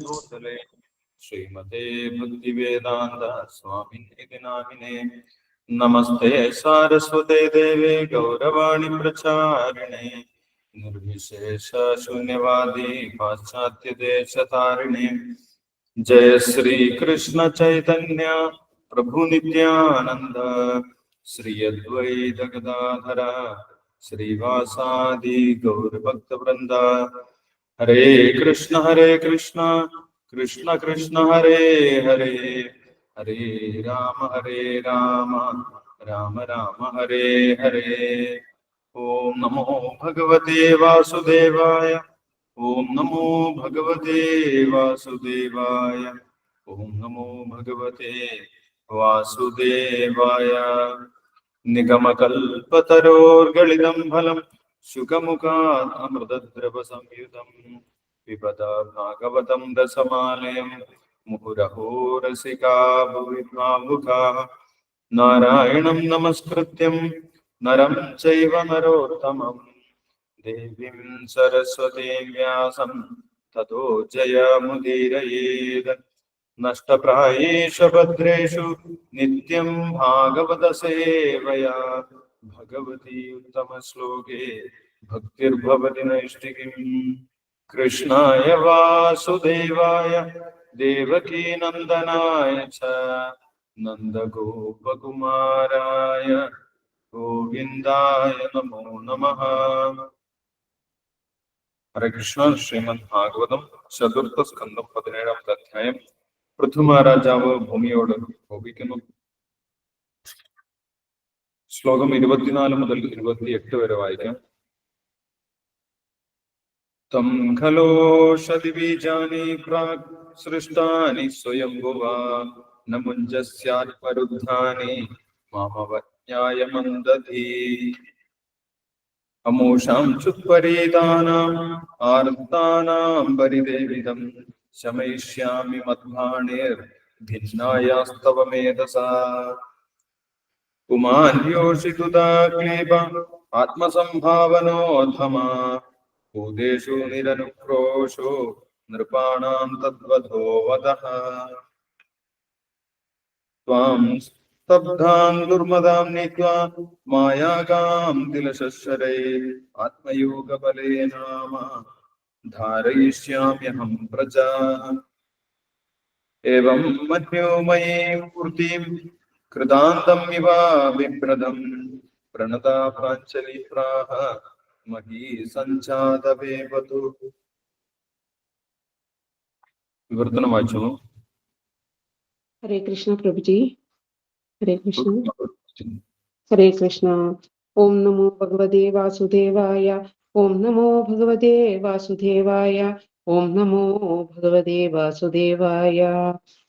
ഭൂതലേ ശ്രീമതേ ഭക്തിവേദാന്ത സ്വാമിനേതി നാമിനെ നമസ്തേ സാരസ്വതേ ദേവേ ഗൗരവാണി പ്രചാരിണേ നിർവിശേഷ ശൂന്യവാദി പാശ്ചാത്യ ദേശതാരിണേ ജയ ശ്രീ കൃഷ്ണ ചൈതന്യ പ്രഭു നിത്യാനന്ദ ശ്രീ അദ്വൈത ഗദാധര ശ്രീവാസാദി ഗൗരഭക്ത വൃന്ദ ഹരേ കൃഷ്ണ ഹരേ കൃഷ്ണ കൃഷ്ണ കൃഷ്ണ ഹരേ ഹരേ ഹരേ രാമ ഹരേ രാമ രാമ രാമ ഹരേ ഹരേ ഓം നമോ ഭഗവതേ വാസുദേവായ ഓം നമോ ഭഗവതേ വാസുദേവായ ഓം നമോ ഭഗവതേ വാസുദേവായ നിഗമകൽപതരോർഗളിതം ഫലം ശുഖമുഖാത് അമൃതദ്രവ സംയുതം പിബത ഭാഗവതം രസമാലയം മുഹുരഹോ രസികാ ഭുവി ഭാവുകാ നാരായണം നമസ്കൃത്യം നരം ചൈവ നരോത്തമം ദേവീം സരസ്വതീം വ്യാസം തതോ ജയമുദീരയേത് നഷ്ടപ്രായേഷു ഭദ്രേഷു നിത്യം ഭാഗവത ഭക്തിർഭവതി നൈഷ്ഠികിം കൃഷ്ണായ വാസുദേവായ ദേവകീ നന്ദനായ ച നന്ദഗോപകുമാരായ ഗോവിന്ദായ നമോ നമഃ ഹരേ കൃഷ്ണ ശ്രീമദ് ഭാഗവതം ചതുർത്ഥ സ്കന്ധം പതിനേഴാമത്തെ അധ്യായം പൃഥ്വിമഹാരാജാവ് ഭൂമിയോട് കോപിക്കുന്നു ശ്ലോകം ഇരുപത്തിനാല് മുതൽ ഇരുപത്തിയെട്ട് വരെ വായിക്കാം. തം ഖലോഷതി ബീജാനി പ്രാക് സൃഷ്ടാനി സ്വയംഭുവാ ന മുഞ്ചസ്യാത്മരുദ്ധാനി മാമവജ്ഞായ മന്ദധീ അമൂഷാം ചുത്പരീതാനാം ആർത്താനാം പരിദേവിതം ശമയിഷ്യാമി മദ്ഭാണിർ ഭിന്നായാസ്തവ മേധസാ പുമാന്യോഷിതുതാക്ലേബ ആത്മസംഭാവനോധമാ ഭൂതേഷു നിരനുക്രോശോ നൃപാണാം തദ്വധോ വദഃ ത്വാം സ്തബ്ധാം ദുർമദാം നീത്വാ മായാകാം തിലശരേ ആത്മയോഗബലേ നാമ ധാരയിഷ്യാമ്യഹം പ്രജാ ഏവം മന്യോ മയീം വൃത്തിം മഹീ സഞ്ജാതവേവതു വിവർത്തനം വായിച്ചു ഹരേ കൃഷ്ണ പ്രഭുജി. ഹരേ കൃഷ്ണ. ഹരേ കൃഷ്ണ. ഓം നമോ ഭഗവതേ വാസുദേവായ. ഓം നമോ ഭഗവതേ വാസുദേവായ. ഓം നമോ ഭഗവതേ വാസുദേവായ.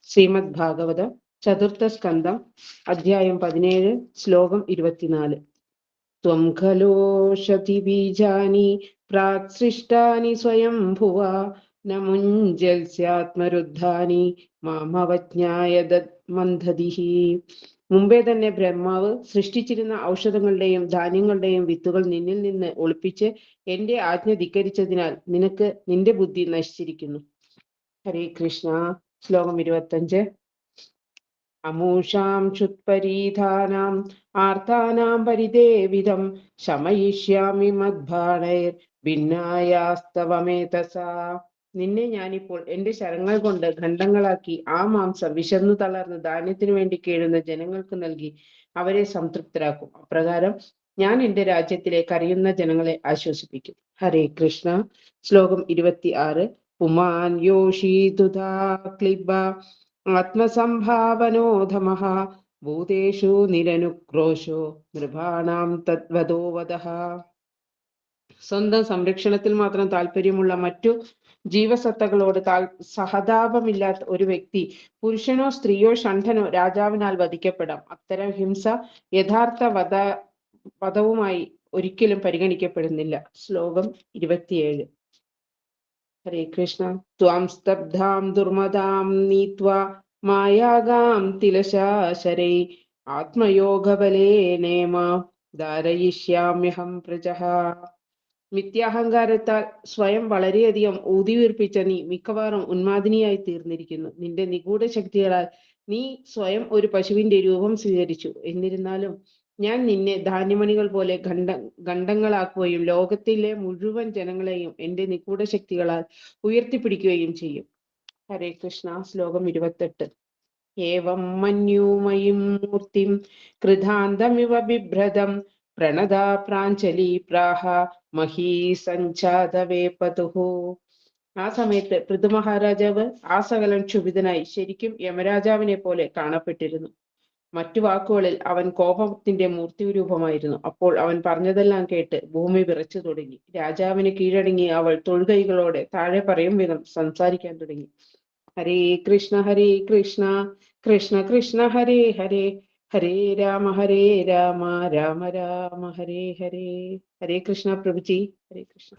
ശ്രീമദ് ഭാഗവത ചതുർത്ഥ സ്കന്ധം അധ്യായം പതിനേഴ് ശ്ലോകം ഇരുപത്തിനാല്. ബീജാനി പ്രാക് സൃഷ്ടാനി സ്വയം ഭുവ ന മുഞ്ചൽസ്യാത്മരുദ്ധാനി മാമവജ്ഞായ മന്ധതിഹി മുമ്പേ തന്നെ ബ്രഹ്മാവ് സൃഷ്ടിച്ചിരുന്ന ഔഷധങ്ങളുടെയും ധാന്യങ്ങളുടെയും വിത്തുകൾ നിന്നിൽ നിന്ന് ഒളിപ്പിച്ച് എന്റെ ആജ്ഞ ധിക്കരിച്ചതിനാൽ നിനക്ക് നിന്റെ ബുദ്ധി നശിച്ചിരിക്കുന്നു. ഹരേ കൃഷ്ണ. ശ്ലോകം ഇരുപത്തഞ്ച്. അമൂഷാം ക്ഷുത്പരീധാനാം ആർത്താനാം പരിദേവിതം ശമയിഷ്യാമി മദ്ഭാണൈർ ഭിന്നായാസ്തവമേതസ. നിന്നെ ഞാനിപ്പോൾ എന്റെ ശരങ്ങൾ കൊണ്ട് ഖണ്ഡങ്ങളാക്കി ആ മാംസം വിശന്നു തളർന്ന് ധാന്യത്തിനു വേണ്ടി കേഴുന്ന ജനങ്ങൾക്ക് നൽകി അവരെ സംതൃപ്തരാക്കും. അപ്രകാരം ഞാൻ എന്റെ രാജ്യത്തിലെ കരയുന്ന ജനങ്ങളെ ആശ്വസിപ്പിക്കും. ഹരേ കൃഷ്ണ. ശ്ലോകം ഇരുപത്തി ആറ് പുമാൻ യോഷീതുതാ ക്ലിബ. ആത്മസംഭാവനോധമഃ ഭൂതേഷു നിരനുക്രോശോ നൃപാണാം തദ്വതോ സ്വന്തം സംരക്ഷണത്തിൽ മാത്രം താല്പര്യമുള്ള മറ്റു ജീവസത്തകളോട് താൽ സഹതാപമില്ലാത്ത ഒരു വ്യക്തി പുരുഷനോ സ്ത്രീയോ ഷണ്ഠനോ രാജാവിനാൽ വധിക്കപ്പെടാം. അത്തരം ഹിംസ യഥാർത്ഥ വധ വധവുമായി ഒരിക്കലും പരിഗണിക്കപ്പെടുന്നില്ല. ശ്ലോകം ഇരുപത്തിയേഴ്. ഹരേ കൃഷ്ണ. ത്വാം സ്തബ്ധാം ദുർമദാം നീത്വാ മായാഗാം തിലശാശരൈ. ആത്മയോഗബലേനേമ ധാരയിഷ്യാമ്യഹം പ്രജഹ മിഥ്യാഹങ്കാരത്താൽ സ്വയം വളരെയധികം ഊതിവീർപ്പിച്ച നീ മിക്കവാറും ഉന്മാദിനിയായി തീർന്നിരിക്കുന്നു. നിന്റെ നിഗൂഢ ശക്തികളാൽ നീ സ്വയം ഒരു പശുവിന്റെ രൂപം സ്വീകരിച്ചു. എന്നിരുന്നാലും ഞാൻ നിന്നെ ധാന്യമണികൾ പോലെ ഖണ്ഡ ഖണ്ഡങ്ങളാക്കുകയും ലോകത്തിലെ മുഴുവൻ ജനങ്ങളെയും എന്റെ നിഗൂഢ ശക്തികളാൽ ഉയർത്തിപ്പിടിക്കുകയും ചെയ്യും. ഹരേ കൃഷ്ണ. ശ്ലോകം ഇരുപത്തെട്ട്. ഏവം മന്യൂമയും മൂർത്തിം കൃതാന്തമിവ ബിഭ്രതം. പ്രണത പ്രാഞ്ജലി പ്രാഹ മഹീ പതുഹു. ആ സമയത്ത് പൃഥു മഹാരാജാവ് ആ സകലം ക്ഷുഭിതനായി ശരിക്കും യമരാജാവിനെ പോലെ കാണപ്പെട്ടിരുന്നു. മറ്റു വാക്കുകളിൽ അവൻ കോപത്തിന്റെ മൂർത്തി രൂപമായിരുന്നു അപ്പോൾ അവൻ പറഞ്ഞതെല്ലാം കേട്ട് ഭൂമി വിറച്ചു തുടങ്ങി. രാജാവിന് കീഴടങ്ങി അവൾ തൊഴുകൈകളോടെ താഴെ പറയും വിധം സംസാരിക്കാൻ തുടങ്ങി. ഹരേ കൃഷ്ണ ഹരേ കൃഷ്ണ കൃഷ്ണ കൃഷ്ണ ഹരേ ഹരേ ഹരേ രാമ ഹരേ രാമ രാമ രാമ ഹരേ ഹരേ. ഹരേ കൃഷ്ണ പ്രഭുജി ഹരേ കൃഷ്ണ.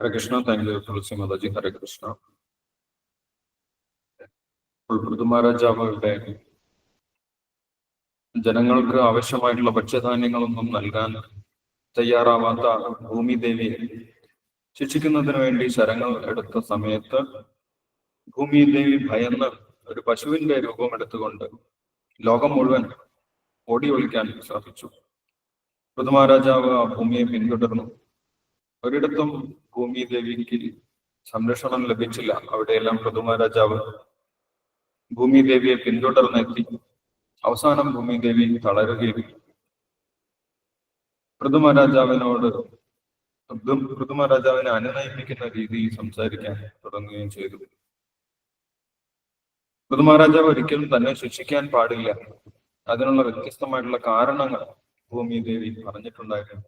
ഹരേ കൃഷ്ണ താങ്ക് യു തുളസി മാതാജി. ഹരേ കൃഷ്ണ. മഹാരാജാവുടെ ജനങ്ങൾക്ക് ആവശ്യമായിട്ടുള്ള ഭക്ഷ്യധാന്യങ്ങളൊന്നും നൽകാൻ തയ്യാറാവാത്ത ഭൂമിദേവിയെ ശിക്ഷിക്കുന്നതിന് വേണ്ടി ശരങ്ങൾ എടുത്ത സമയത്ത് ഭൂമിദേവി ഭയന്ന് ഒരു പശുവിന്റെ രൂപം എടുത്തുകൊണ്ട് ലോകം മുഴുവൻ ഓടി ഒളിക്കാൻ ശ്രമിച്ചു പൃഥുമഹാരാജാവ് ആ ഭൂമിയെ പിന്തുടർന്നു. ഒരിടത്തും ഭൂമിദേവിക്ക് സംരക്ഷണം ലഭിച്ചില്ല. അവിടെയെല്ലാം പൃഥുമഹാരാജാവ് ഭൂമിദേവിയെ പിന്തുടർന്നെത്തി. അവസാനം ഭൂമി ദേവി തളരുകയും പ്രഥമ രാജാവിനെ അനുനയിപ്പിക്കുന്ന രീതിയിൽ സംസാരിക്കാൻ തുടങ്ങുകയും ചെയ്തു. പൃഥുമഹാരാജാവ് ഒരിക്കലും തന്നെ ശിക്ഷിക്കാൻ പാടില്ല. അതിനുള്ള വ്യത്യസ്തമായിട്ടുള്ള കാരണങ്ങൾ ഭൂമി ദേവി പറഞ്ഞിട്ടുണ്ടായിരുന്നു.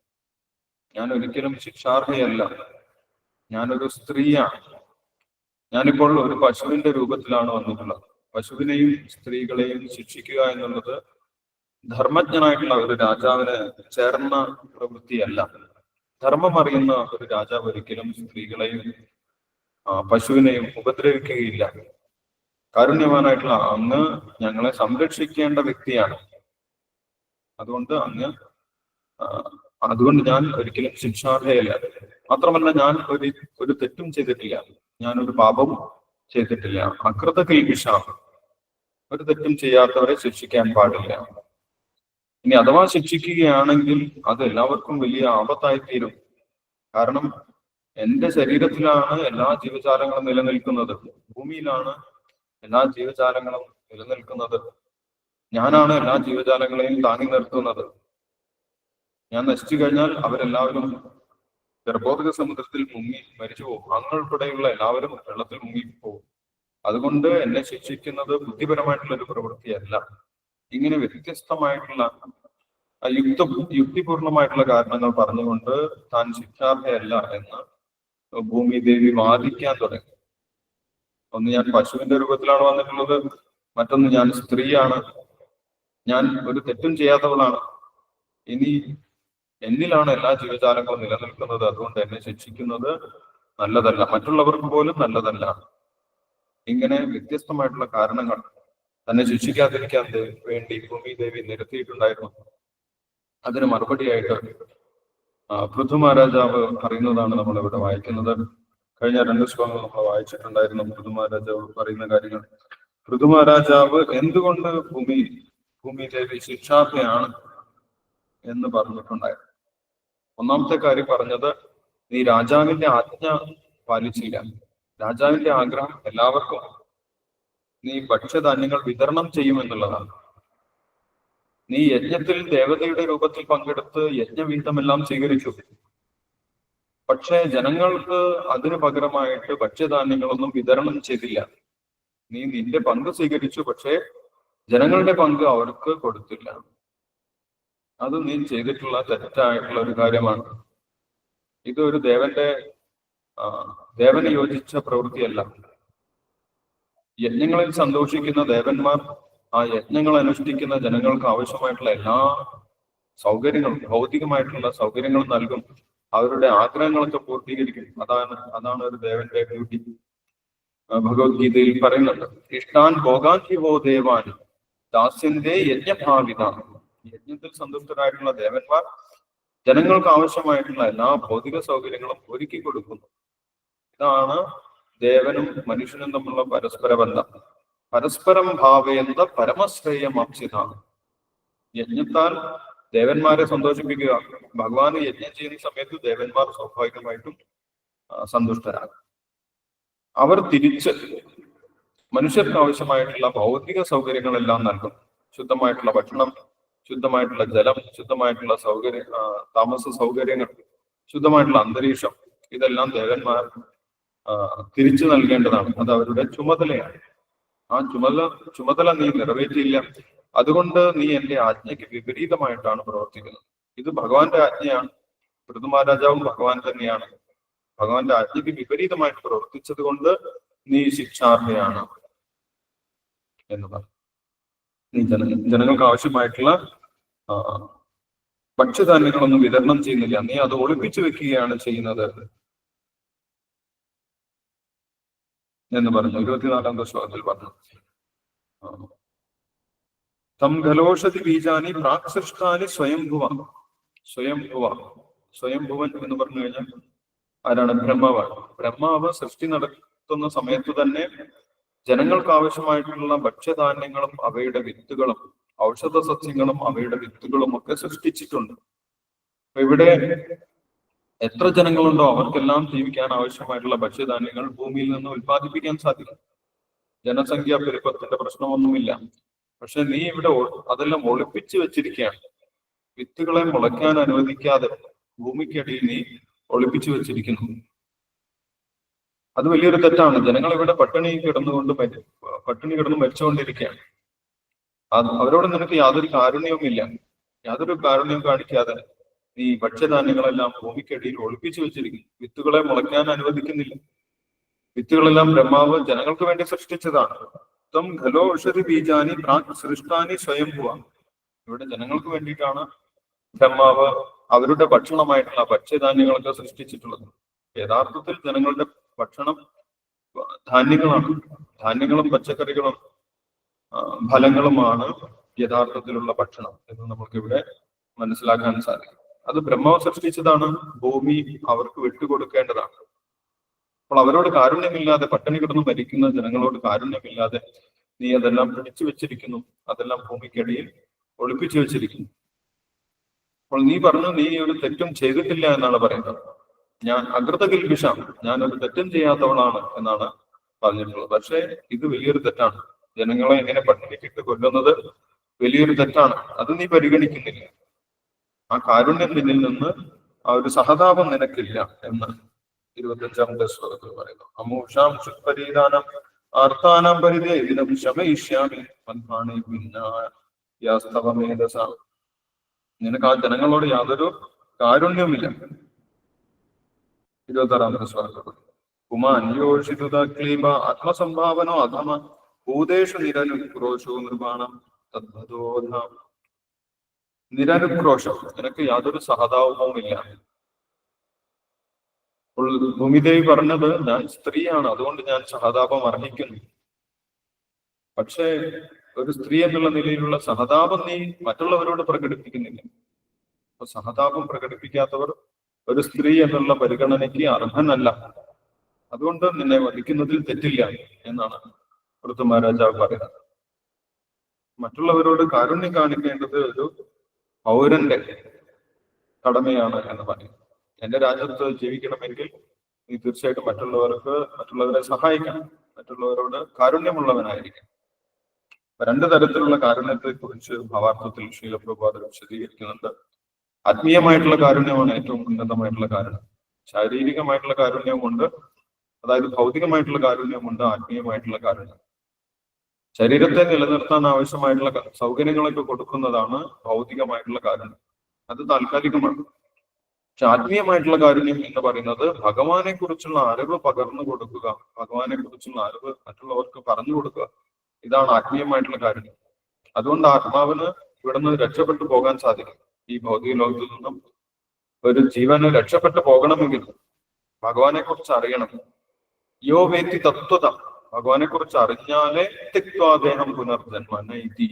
ഞാൻ ഒരിക്കലും ശിക്ഷാർഹയല്ല. ഞാനൊരു സ്ത്രീയാണ്. ഞാനിപ്പോൾ ഒരു പശുവിന്റെ രൂപത്തിലാണ് വന്നിട്ടുള്ളത്. പശുവിനെയും സ്ത്രീകളെയും ശിക്ഷിക്കുക എന്നുള്ളത് ധർമ്മജ്ഞനായിട്ടുള്ള ഒരു രാജാവിന് ചേർന്ന പ്രവൃത്തിയല്ല. ധർമ്മം അറിയുന്ന ഒരു രാജാവ് ഒരിക്കലും സ്ത്രീകളെയും പശുവിനെയും ഉപദ്രവിക്കുകയില്ല. കാരുണ്യവാനായിട്ടുള്ള അങ്ങ് ഞങ്ങളെ സംരക്ഷിക്കേണ്ട വ്യക്തിയാണ്. അതുകൊണ്ട് അങ്ങ് അതുകൊണ്ട് ഞാൻ ഒരിക്കലും ശിക്ഷാർഹയല്ല. മാത്രമല്ല ഞാൻ ഒരു ഒരു തെറ്റും ചെയ്തിട്ടില്ല. ഞാനൊരു പാപവും ചെയ്തിട്ടില്ല. അകൃത കിൽബിഷ ഒരു തെറ്റും ചെയ്യാത്തവരെ ശിക്ഷിക്കാൻ പാടില്ല. ഇനി അഥവാ ശിക്ഷിക്കുകയാണെങ്കിൽ അത് എല്ലാവർക്കും വലിയ ആപത്തായി തീരും കാരണം എന്റെ ശരീരത്തിലാണ് എല്ലാ ജീവജാലങ്ങളും നിലനിൽക്കുന്നത്. ഭൂമിയിലാണ് എല്ലാ ജീവജാലങ്ങളും നിലനിൽക്കുന്നത്. ഞാനാണ് എല്ലാ ജീവജാലങ്ങളെയും താങ്ങി നിർത്തുന്നത്. ഞാൻ നശിച്ചു കഴിഞ്ഞാൽ അവരെല്ലാവരും ഗർഭോദക സമുദ്രത്തിൽ മുങ്ങി മരിച്ചു പോകും. അങ്ങനെ ഉൾപ്പെടെയുള്ള എല്ലാവരും വെള്ളത്തിൽ മുങ്ങി പോകും അതുകൊണ്ട് എന്നെ ശിക്ഷിക്കുന്നത് ബുദ്ധിപരമായിട്ടുള്ള ഒരു പ്രവൃത്തിയല്ല. ഇങ്ങനെ വ്യത്യസ്തമായിട്ടുള്ള യുക്ത യുക്തിപൂർണമായിട്ടുള്ള കാരണങ്ങൾ പറഞ്ഞുകൊണ്ട് താൻ ശിക്ഷാർഹയല്ല എന്ന് ഭൂമിദേവി വാദിക്കാൻ തുടങ്ങി. ഒന്ന് ഞാൻ പശുവിന്റെ രൂപത്തിലാണ് വന്നിട്ടുള്ളത് മറ്റൊന്ന് ഞാൻ സ്ത്രീയാണ്. ഞാൻ ഒരു തെറ്റും ചെയ്യാത്തവളാണ്. ഇനി എന്നിലാണ് എല്ലാ ജീവജാലങ്ങളും നിലനിൽക്കുന്നത്. അതുകൊണ്ട് എന്നെ ശിക്ഷിക്കുന്നത് നല്ലതല്ല. മറ്റുള്ളവർക്ക് പോലും നല്ലതല്ല. ഇങ്ങനെ വ്യത്യസ്തമായിട്ടുള്ള കാരണങ്ങൾ തന്നെ ശിക്ഷിക്കാതിരിക്കാൻ വേണ്ടി ഭൂമി ദേവി നിരത്തിയിട്ടുണ്ടായിരുന്നു. അതിന് മറുപടിയായിട്ട് പൃഥു മഹാരാജാവ് പറയുന്നതാണ് നമ്മൾ ഇവിടെ വായിക്കുന്നത്. കഴിഞ്ഞ രണ്ട് ശ്ലോകങ്ങൾ നമ്മൾ വായിച്ചിട്ടുണ്ടായിരുന്നു പൃഥു മഹാരാജാവ് പറയുന്ന കാര്യങ്ങൾ. പൃഥു മഹാരാജാവ് എന്തുകൊണ്ട് ഭൂമി ഭൂമി ദേവി ശിക്ഷാർഹയാണ് എന്ന് പറഞ്ഞിട്ടുണ്ടായിരുന്നു? ഒന്നാമത്തെ കാര്യം പറഞ്ഞത് നീ രാജാവിന്റെ ആജ്ഞ പാലിച്ചില്ല. രാജാവിന്റെ ആഗ്രഹം എല്ലാവർക്കും നീ ഭക്ഷ്യധാന്യങ്ങൾ വിതരണം ചെയ്യുമെന്നുള്ളതാണ് നീ യജ്ഞത്തിൽ ദേവതയുടെ രൂപത്തിൽ പങ്കെടുത്ത് യജ്ഞവിഹിതമെല്ലാം സ്വീകരിച്ചു. പക്ഷേ ജനങ്ങൾക്ക് അതിനു പകരമായിട്ട് ഭക്ഷ്യധാന്യങ്ങളൊന്നും വിതരണം ചെയ്തില്ല. നീ നിന്റെ പങ്ക് സ്വീകരിച്ചു പക്ഷേ ജനങ്ങളുടെ പങ്ക് അവർക്ക് കൊടുത്തില്ല. അത് നീ ചെയ്തിട്ടുള്ള തെറ്റായിട്ടുള്ള ഒരു കാര്യമാണ്. ഇത് ഒരു ദേവന്റെ ദേവന് യോജിച്ച പ്രവൃത്തിയല്ല. യജ്ഞങ്ങളിൽ സന്തോഷിക്കുന്ന ദേവന്മാർ ആ യജ്ഞങ്ങൾ അനുഷ്ഠിക്കുന്ന ജനങ്ങൾക്ക് ആവശ്യമായിട്ടുള്ള എല്ലാ സൗകര്യങ്ങളും ഭൗതികമായിട്ടുള്ള സൗകര്യങ്ങളും നൽകും. അവരുടെ ആഗ്രഹങ്ങളൊക്കെ പൂർത്തീകരിക്കും. അതാണ് അതാണ് ഒരു ദേവന്റെ ഡ്യൂട്ടി ഭഗവത്ഗീതയിൽ പറയുന്നുണ്ട് ഇഷ്ടാൻ ഭോഗാൻ ഹിവോ ദേവാൻ ദാസ്യന്റെ യജ്ഞഭാവിത. യജ്ഞത്തിൽ സന്തുഷ്ടരായിട്ടുള്ള ദേവന്മാർ ജനങ്ങൾക്ക് ആവശ്യമായിട്ടുള്ള എല്ലാ ഭൗതിക സൗകര്യങ്ങളും ഒരുക്കി കൊടുക്കുന്നു ഇതാണ് ദേവനും മനുഷ്യനും തമ്മിലുള്ള പരസ്പര ബന്ധം. പരസ്പരം ഭാവേന്ത പരമശ്രേയമാപ്സിത യജ്ഞത്താൽ ദേവന്മാരെ സന്തോഷിപ്പിക്കുക. ഭഗവാൻ യജ്ഞം ചെയ്യുന്ന സമയത്ത് ദേവന്മാർ സ്വാഭാവികമായിട്ടും സന്തുഷ്ടരാകും. അവർ തിരിച്ച് മനുഷ്യർക്ക് ആവശ്യമായിട്ടുള്ള ഭൗതിക സൗകര്യങ്ങളെല്ലാം നൽകും. ശുദ്ധമായിട്ടുള്ള ഭക്ഷണം ശുദ്ധമായിട്ടുള്ള ജലം ശുദ്ധമായിട്ടുള്ള സൗകര്യ താമസ സൗകര്യങ്ങൾ ശുദ്ധമായിട്ടുള്ള അന്തരീക്ഷം ഇതെല്ലാം ദേവന്മാർ തിരിച്ചു നൽകേണ്ടതാണ്. അത് അവരുടെ ചുമതലയാണ്. ആ ചുമതല ചുമതല നീ നിറവേറ്റിയില്ല. അതുകൊണ്ട് നീ എന്റെ ആജ്ഞയ്ക്ക് വിപരീതമായിട്ടാണ് പ്രവർത്തിക്കുന്നത്. ഇത് ഭഗവാന്റെ ആജ്ഞയാണ്. പൃഥുമാരാജാവും ഭഗവാൻ തന്നെയാണ്. ഭഗവാന്റെ ആജ്ഞയ്ക്ക് വിപരീതമായിട്ട് പ്രവർത്തിച്ചത് കൊണ്ട് നീ ശിക്ഷാർഹയാണ് എന്ന് പറഞ്ഞു. ജന ജനങ്ങൾക്ക് ആവശ്യമായിട്ടുള്ള ഭക്ഷ്യധാന്യങ്ങളൊന്നും വിതരണം ചെയ്യുന്നില്ല. നീ അത് ഒളിപ്പിച്ചു വെക്കുകയാണ് ചെയ്യുന്നത്. എന്ന് പറഞ്ഞു. ഇരുപത്തിനാലാം ശ്ലോകത്തിൽ പറഞ്ഞു. ആ. തം ഖലോഷതി ബീജാനി പ്രാക് സൃഷ്ടാനി സ്വയംഭുവ. സ്വയംഭുവ. സ്വയംഭുവൻ എന്ന് പറഞ്ഞു കഴിഞ്ഞാൽ ആരാണ്? ബ്രഹ്മാവാണ്. ബ്രഹ്മാവ് സൃഷ്ടി നടത്തുന്ന സമയത്ത് തന്നെ ജനങ്ങൾക്ക് ആവശ്യമായിട്ടുള്ള ഭക്ഷ്യധാന്യങ്ങളും അവയുടെ വിത്തുകളും ഔഷധ സസ്യങ്ങളും അവയുടെ വിത്തുകളും ഒക്കെ സൃഷ്ടിച്ചിട്ടുണ്ട് ഇവിടെ എത്ര ജനങ്ങളുണ്ടോ അവർക്കെല്ലാം ജീവിക്കാൻ ആവശ്യമായിട്ടുള്ള ഭക്ഷ്യധാന്യങ്ങൾ ഭൂമിയിൽ നിന്ന് ഉത്പാദിപ്പിക്കാൻ സാധിക്കും. ജനസംഖ്യാ പെരുപ്പത്തിന്റെ പ്രശ്നമൊന്നുമില്ല. പക്ഷെ നീ ഇവിടെ അതെല്ലാം ഒളിപ്പിച്ചു വെച്ചിരിക്കുകയാണ്. വിത്തുകളെ മുളയ്ക്കാൻ അനുവദിക്കാതെ ഭൂമിക്കടിയിൽ നീ ഒളിപ്പിച്ചു വെച്ചിരിക്കുന്നു. അത് വലിയൊരു തെറ്റാണ്. ജനങ്ങൾ ഇവിടെ പട്ടിണി കിടന്നുകൊണ്ട് പട്ടിണി കിടന്ന് മരിച്ചുകൊണ്ടിരിക്കുകയാണ്. അവരോട് നിനക്ക് യാതൊരു കാരുണ്യവുമില്ല. യാതൊരു കാരുണ്യവും കാണിക്കാതെ നീ ഭക്ഷ്യധാന്യങ്ങളെല്ലാം ഭൂമിക്കടിയിൽ ഒളിപ്പിച്ചു വെച്ചിരിക്കുന്നു. വിത്തുകളെ മുളയ്ക്കാൻ അനുവദിക്കുന്നില്ല. വിത്തുകളെല്ലാം ബ്രഹ്മാവ് ജനങ്ങൾക്ക് വേണ്ടി സൃഷ്ടിച്ചതാണ്. തം ഖലോ ഔഷധി ബീജാനി പ്രാക് സൃഷ്ടാനി സ്വയംഭുവ ഇവിടെ ജനങ്ങൾക്ക് വേണ്ടിയിട്ടാണ് ബ്രഹ്മാവ് അവരുടെ ഭക്ഷണമായിട്ടുള്ള ഭക്ഷ്യധാന്യങ്ങളൊക്കെ സൃഷ്ടിച്ചിട്ടുള്ളത്. യഥാർത്ഥത്തിൽ ജനങ്ങളുടെ ഭക്ഷണം ധാന്യങ്ങളാണ്. ധാന്യങ്ങളും പച്ചക്കറികളും ഫലങ്ങളുമാണ് യഥാർത്ഥത്തിലുള്ള ഭക്ഷണം എന്ന് നമുക്കിവിടെ മനസ്സിലാക്കാൻ സാധിക്കും. അത് ബ്രഹ്മാവ് സൃഷ്ടിച്ചതാണ് ഭൂമി അവർക്ക് വിട്ടുകൊടുക്കേണ്ടതാണ്. അപ്പോൾ അവരോട് കാരുണ്യമില്ലാതെ പട്ടിണി കിടന്ന് മരിക്കുന്ന ജനങ്ങളോട് കാരുണ്യമില്ലാതെ നീ അതെല്ലാം പിടിച്ചു വെച്ചിരിക്കുന്നു അതെല്ലാം ഭൂമിക്കിടയിൽ ഒളിപ്പിച്ചു വെച്ചിരിക്കുന്നു. അപ്പോൾ നീ പറഞ്ഞു നീ ഒരു തെറ്റും ചെയ്തിട്ടില്ല എന്നാണ് പറയുന്നത്. ഞാൻ അകൃതകിൽബിഷാം ഞാൻ ഒരു തെറ്റും ചെയ്യാത്തവളാണ് എന്നാണ് പറഞ്ഞിട്ടുള്ളത്. പക്ഷേ ഇത് വലിയൊരു തെറ്റാണ്. ജനങ്ങളെ എങ്ങനെ പട്ടിണിക്കിട്ട് കൊല്ലുന്നത് വലിയൊരു തെറ്റാണ്. അത് നീ പരിഗണിക്കുന്നില്ല. ആ കാരുണ്യം നിന്നിൽ നിന്ന് ആ ഒരു സഹതാപം നിനക്കില്ല എന്ന് ഇരുപത്തഞ്ചാമത്തെ ശ്ലോകത്തിൽ പറയുന്നു. അമൂഷാം ഷുപരീദാനം ആർത്താനാം പരിധേ ഇതിനും ശമയിഷ്യാമി പന്മാണി ഭിന്നാസ്തവമേധസ നിനക്ക് ആ ജനങ്ങളോട് യാതൊരു കാരുണ്യവുമില്ല. ഇരുപത്താറാമത്തെ ശ്ലോകത്തിൽ കുമാന്യോഷിതുത ക്ലീബ ആത്മസംഭാവനോ അധമ ഭൂതേഷു നിരനുക്രോശോ നിർമ്മാണം തദ്ഭതോധ നിരനുക്രോശം. നിനക്ക് യാതൊരു സഹതാപവുമില്ല ഭൂമിദേവി പറഞ്ഞത് ഞാൻ സ്ത്രീയാണ് അതുകൊണ്ട് ഞാൻ സഹതാപം അർഹിക്കുന്നു. പക്ഷേ ഒരു സ്ത്രീ എന്നുള്ള നിലയിലുള്ള സഹതാപം നീ മറ്റുള്ളവരോട് പ്രകടിപ്പിക്കുന്നില്ല. അപ്പൊ സഹതാപം പ്രകടിപ്പിക്കാത്തവർ ഒരു സ്ത്രീ എന്നുള്ള പരിഗണനയ്ക്ക് അർഹനല്ല. അതുകൊണ്ട് നിന്നെ വധിക്കുന്നതിൽ തെറ്റില്ല എന്നാണ് പൃഥു മഹാരാജാവ് പറയുന്നത്. മറ്റുള്ളവരോട് കാരുണ്യം കാണിക്കേണ്ടത് ഒരു പൗരന്റെ കടമയാണ് എന്ന് പറയും. എന്റെ രാജ്യത്ത് ജീവിക്കണമെങ്കിൽ നീ തീർച്ചയായിട്ടും മറ്റുള്ളവർക്ക് മറ്റുള്ളവരെ സഹായിക്കണം. മറ്റുള്ളവരോട് കാരുണ്യമുള്ളവനായിരിക്കണം. രണ്ട് തരത്തിലുള്ള കാരുണ്യത്തെ കുറിച്ച് ഭാവാർത്ഥത്തിൽ ശീലപ്രഭാതം വിശദീകരിക്കുന്നുണ്ട്. ആത്മീയമായിട്ടുള്ള കാരുണ്യമാണ് ഏറ്റവും ഉന്നതമായിട്ടുള്ള കാരുണ്യം ശാരീരികമായിട്ടുള്ള കാരുണ്യമുണ്ട് അതായത് ഭൗതികമായിട്ടുള്ള കാരുണ്യമുണ്ട് ആത്മീയമായിട്ടുള്ള കാരുണ്യം. ശരീരത്തെ നിലനിർത്താൻ ആവശ്യമായിട്ടുള്ള സൗകര്യങ്ങളൊക്കെ കൊടുക്കുന്നതാണ് ഭൗതികമായിട്ടുള്ള കാരുണ്യം അത് താൽക്കാലികമാണ്. പക്ഷെ ആത്മീയമായിട്ടുള്ള കാരുണ്യം എന്ന് പറയുന്നത് ഭഗവാനെ കുറിച്ചുള്ള അറിവ് പകർന്നു കൊടുക്കുക ഭഗവാനെ കുറിച്ചുള്ള അറിവ് മറ്റുള്ളവർക്ക് പറഞ്ഞു കൊടുക്കുക ഇതാണ് ആത്മീയമായിട്ടുള്ള കാരുണ്യം. അതുകൊണ്ട് ആത്മാവിന് ഇവിടെ നിന്ന് രക്ഷപ്പെട്ടു പോകാൻ സാധിക്കും. ഈ ഭൗതിക ലോകത്തിൽ നിന്നും ഒരു ജീവന് രക്ഷപ്പെട്ടു പോകണമെങ്കിൽ ഭഗവാനെ കുറിച്ച് അറിയണം. യോ വേത്തി തത്വത. ഭഗവാനെ കുറിച്ച് അറിഞ്ഞാലേ തിക്വാദേഹം പുനർജന്മ നൈതി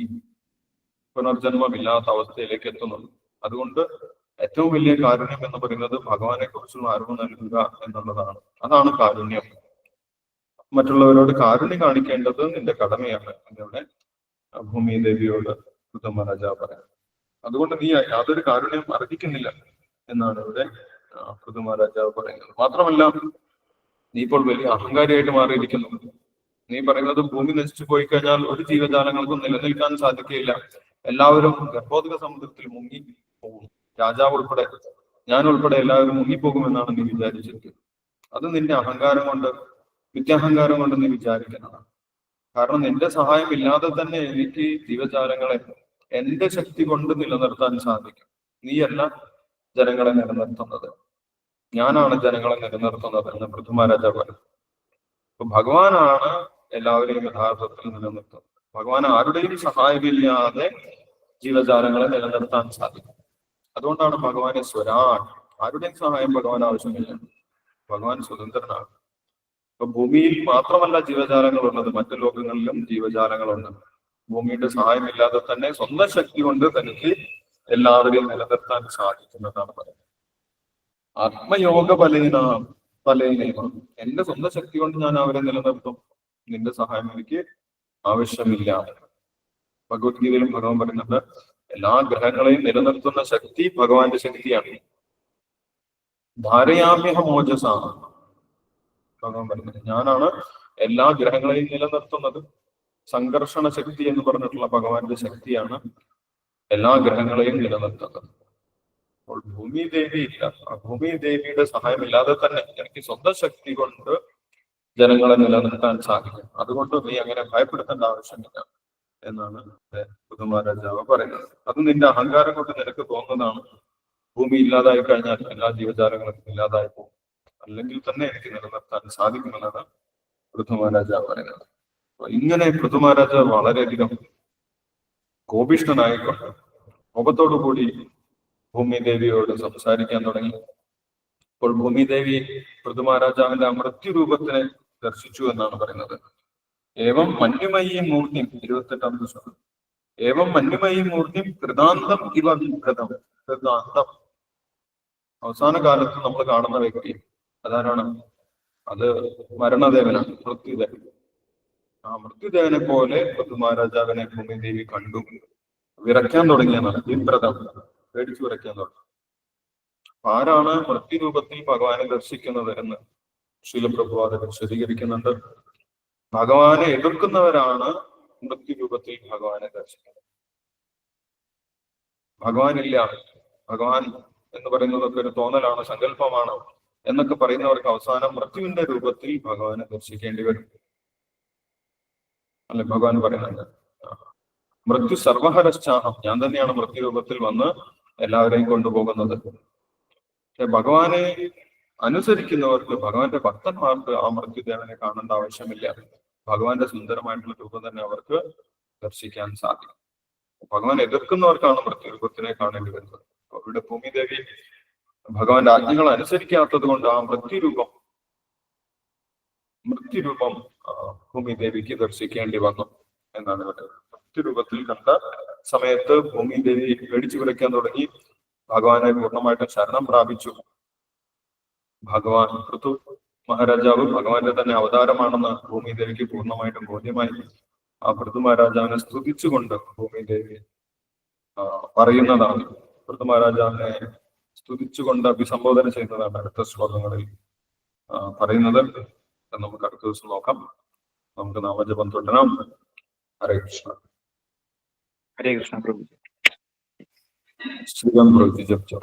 പുനർജന്മമില്ലാത്ത അവസ്ഥയിലേക്ക് എത്തുന്നുള്ളൂ. അതുകൊണ്ട് ഏറ്റവും വലിയ കാരുണ്യം എന്ന് പറയുന്നത് ഭഗവാനെ കുറിച്ചുള്ള അറിവ് നൽകുക എന്നുള്ളതാണ്. അതാണ് കാരുണ്യം. മറ്റുള്ളവരോട് കാരുണ്യം കാണിക്കേണ്ടത് നിന്റെ കടമയാണ് എന്നിവിടെ ഭൂമി ദേവിയോട് ഉത്തമ രാജാവ് പറയാം. അതുകൊണ്ട് നീ യാതൊരു കാരുണ്യം അർഹിക്കുന്നില്ല എന്നാണ് ഇവിടെ പൃഥ്വ രാജാവ് പറയുന്നത്. മാത്രമല്ല നീ ഇപ്പോൾ വലിയ അഹങ്കാരിയായിട്ട് മാറിയിരിക്കുന്നു. നീ പറയുന്നത് ഭൂമി നശിച്ചു പോയി കഴിഞ്ഞാൽ ഒരു ജീവജാലങ്ങൾക്കും നിലനിൽക്കാൻ സാധിക്കില്ല എല്ലാവരും ഗർഭോദക സമുദ്രത്തിൽ മുങ്ങി പോകും. രാജാവ് ഉൾപ്പെടെ ഞാൻ ഉൾപ്പെടെ എല്ലാവരും മുങ്ങിപ്പോകുമെന്നാണ് നീ വിചാരിച്ചിരിക്കുന്നത് അത് നിന്റെ അഹങ്കാരം കൊണ്ട് വിദ്യാഹങ്കാരം കൊണ്ട് നീ വിചാരിക്കുന്നതാണ്. കാരണം നിന്റെ സഹായം ഇല്ലാതെ തന്നെ എനിക്ക് ജീവജാലങ്ങളെ എന്റെ ശക്തി കൊണ്ട് നിലനിർത്താൻ സാധിക്കും. നീയല്ല ജനങ്ങളെ നിലനിർത്തുന്നത്. ഞാനാണ് ജനങ്ങളെ നിലനിർത്തുന്നത് എന്ന് പ്രഥമ രാജാവ് ഭഗവാനാണ് എല്ലാവരെയും യഥാർത്ഥത്തിൽ നിലനിർത്തും. ഭഗവാൻ ആരുടെയും സഹായമില്ലാതെ ജീവജാലങ്ങളെ നിലനിർത്താൻ സാധിക്കും. അതുകൊണ്ടാണ് ഭഗവാനെ സ്വരാട്. ആരുടെയും സഹായം ഭഗവാൻ ആവശ്യമില്ല. ഭഗവാൻ സ്വതന്ത്രനാണ്. ഇപ്പൊ ഭൂമിയിൽ മാത്രമല്ല ജീവജാലങ്ങൾ ഉള്ളത് മറ്റു ലോകങ്ങളിലും ജീവജാലങ്ങളുണ്ട്. ഭൂമിയുടെ സഹായമില്ലാതെ തന്നെ സ്വന്തം ശക്തി കൊണ്ട് തനിക്ക് എല്ലാവരെയും നിലനിർത്താൻ സാധിക്കുന്നതാണ് പറയുന്നത്. ആത്മയോഗ ബലേന ബലേനേമ എന്റെ സ്വന്തം ശക്തി കൊണ്ട് ഞാൻ അവരെ നിലനിർത്തും. നിന്റെ സഹായം എനിക്ക് ആവശ്യമില്ല. ഭഗവത്ഗീതയിലും ഭഗവാൻ പറയുന്നുണ്ട് എല്ലാ ഗ്രഹങ്ങളെയും നിലനിർത്തുന്ന ശക്തി ഭഗവാന്റെ ശക്തിയാണ്. ധാരയാമ്യഹ മോജസ ഭഗവാൻ പറയുന്നത് ഞാനാണ് എല്ലാ ഗ്രഹങ്ങളെയും നിലനിർത്തുന്നത്. സംഘർഷണ ശക്തി എന്ന് പറഞ്ഞിട്ടുള്ള ഭഗവാന്റെ ശക്തിയാണ് എല്ലാ ഗ്രഹങ്ങളെയും നിലനിർത്തുന്നത്. അപ്പോൾ ഭൂമി ദേവി ഇല്ല. ആ ഭൂമി ദേവിയുടെ സഹായമില്ലാതെ തന്നെ എനിക്ക് സ്വന്തം ശക്തി കൊണ്ട് ജനങ്ങളെ നിലനിർത്താൻ സാധിക്കും. അതുകൊണ്ട് നീ അങ്ങനെ ഭയപ്പെടുത്തേണ്ട ആവശ്യമില്ല എന്നാണ് പുതുമാരാജാവ് പറയുന്നത്. അത് നിന്റെ അഹങ്കാരം കൊണ്ട് നിനക്ക് തോന്നുന്നതാണ്. ഭൂമി ഇല്ലാതായി കഴിഞ്ഞാൽ എല്ലാ ജീവജാലങ്ങളും ഇല്ലാതായി പോകും. അല്ലെങ്കിൽ തന്നെ എനിക്ക് നിലനിർത്താൻ സാധിക്കുമെന്നാണ് പൃഥ്വമാരാജാവ് പറയുന്നത്. അപ്പൊ ഇങ്ങനെ പൃഥ്വമാരാജാവ് വളരെയധികം കോപിഷ്ഠനായിക്കൊണ്ട് കോപത്തോടു കൂടി ഭൂമി ദേവിയോട് സംസാരിക്കാൻ തുടങ്ങി. അപ്പോൾ ഭൂമി ദേവി പൃഥ്വമാരാജാവിന്റെ ആ മൃത്യുരൂപത്തിനെ ദർശിച്ചു എന്നാണ് പറയുന്നത്. ഏവം മന്യമയി മൂർത്തി ഇരുപത്തെട്ടാം ദിവസം. ഏവം മന്യമയി മൂർത്തി കൃതാന്തം ഇവ വിഭ്രതം കൃതാന്തം. അവസാന കാലത്ത് നമ്മൾ കാണുന്ന വ്യക്തി അതാരാണ്? അത് മരണദേവനാണ് മൃത്യുദേവൻ. ആ മൃത്യുദേവനെ പോലെ പൃഥ്വിമാരാജാവിനെ ഭൂമി ദേവി കണ്ടു. വിറയ്ക്കാൻ തുടങ്ങിയെന്നാണ്. വിഭ്രതം. പേടിച്ചു വിറയ്ക്കാൻ തുടങ്ങി. ആരാണ് മൃത്യുരൂപത്തിൽ ഭഗവാനെ ദർശിക്കുന്നത് എന്ന്? ശീലപ്രഭുവാദകർ വിശദീകരിക്കുന്നുണ്ട്. ഭഗവാനെ എതിർക്കുന്നവരാണ് മൃത്യുരൂപത്തിൽ ഭഗവാനെ ദർശിക്കുന്നത്. ഭഗവാനില്ല. ഭഗവാൻ എന്ന് പറയുന്നതൊക്കെ ഒരു തോന്നലാണ് സങ്കല്പമാണ് എന്നൊക്കെ പറയുന്നവർക്ക് അവസാനം മൃത്യുവിന്റെ രൂപത്തിൽ ഭഗവാനെ ദർശിക്കേണ്ടി വരും. അല്ലെ? ഭഗവാൻ പറയുന്നുണ്ട്. മൃത്യു സർവഹരശ്ചാഹം. ഞാൻ തന്നെയാണ് മൃത്യു രൂപത്തിൽ വന്ന് എല്ലാവരെയും കൊണ്ടുപോകുന്നത്. ഭഗവാനെ അനുസരിക്കുന്നവർക്ക് ഭഗവാന്റെ ഭക്തന്മാർക്ക് ആ മൃത്യുദേവനെ കാണേണ്ട ആവശ്യമില്ല. ഭഗവാന്റെ സുന്ദരമായിട്ടുള്ള രൂപം തന്നെ അവർക്ക് ദർശിക്കാൻ സാധിക്കും. ഭഗവാൻ എതിർക്കുന്നവർക്കാണ് മൃത്യുരൂപത്തിനെ കാണേണ്ടി വരുന്നത്. അവരുടെ ഭൂമിദേവി ഭഗവാന്റെ ആജ്ഞകൾ അനുസരിക്കാത്തത് കൊണ്ട് ആ മൃത്യുരൂപം മൃത്യുരൂപം ഭൂമിദേവിക്ക് ദർശിക്കേണ്ടി വന്നു എന്നാണ് ഇവിടെ. മൃത്യുരൂപത്തിൽ കണ്ട സമയത്ത് ഭൂമിദേവി പേടിച്ചു വിളിക്കാൻ തുടങ്ങി. ഭഗവാനെ പൂർണമായിട്ടും ശരണം പ്രാപിച്ചു. ഭഗവാൻ ഋതു മഹാരാജാവ് ഭഗവാന്റെ തന്നെ അവതാരമാണെന്ന് ഭൂമിദേവിക്ക് പൂർണമായിട്ടും ബോധ്യമായി. ആ ഭൃതു മഹാരാജാവിനെ സ്തുതിച്ചുകൊണ്ട് ഭൂമിദേവി പറയുന്നതാണ്. ഭൃതു മഹാരാജാവിനെ സ്തുതിച്ചുകൊണ്ട് അഭിസംബോധന ചെയ്യുന്നതാണ് അടുത്ത ശ്ലോകങ്ങളിൽ പറയുന്നത്. നമുക്ക് അടുത്ത ദിവസം നോക്കാം. നമുക്ക് നാമജപം തുടരാം. ഹരേ കൃഷ്ണ. ഹരേ കൃഷ്ണ പ്രഭു ശ്രീകാന്ത് പ്രഭു ജപ്ചർ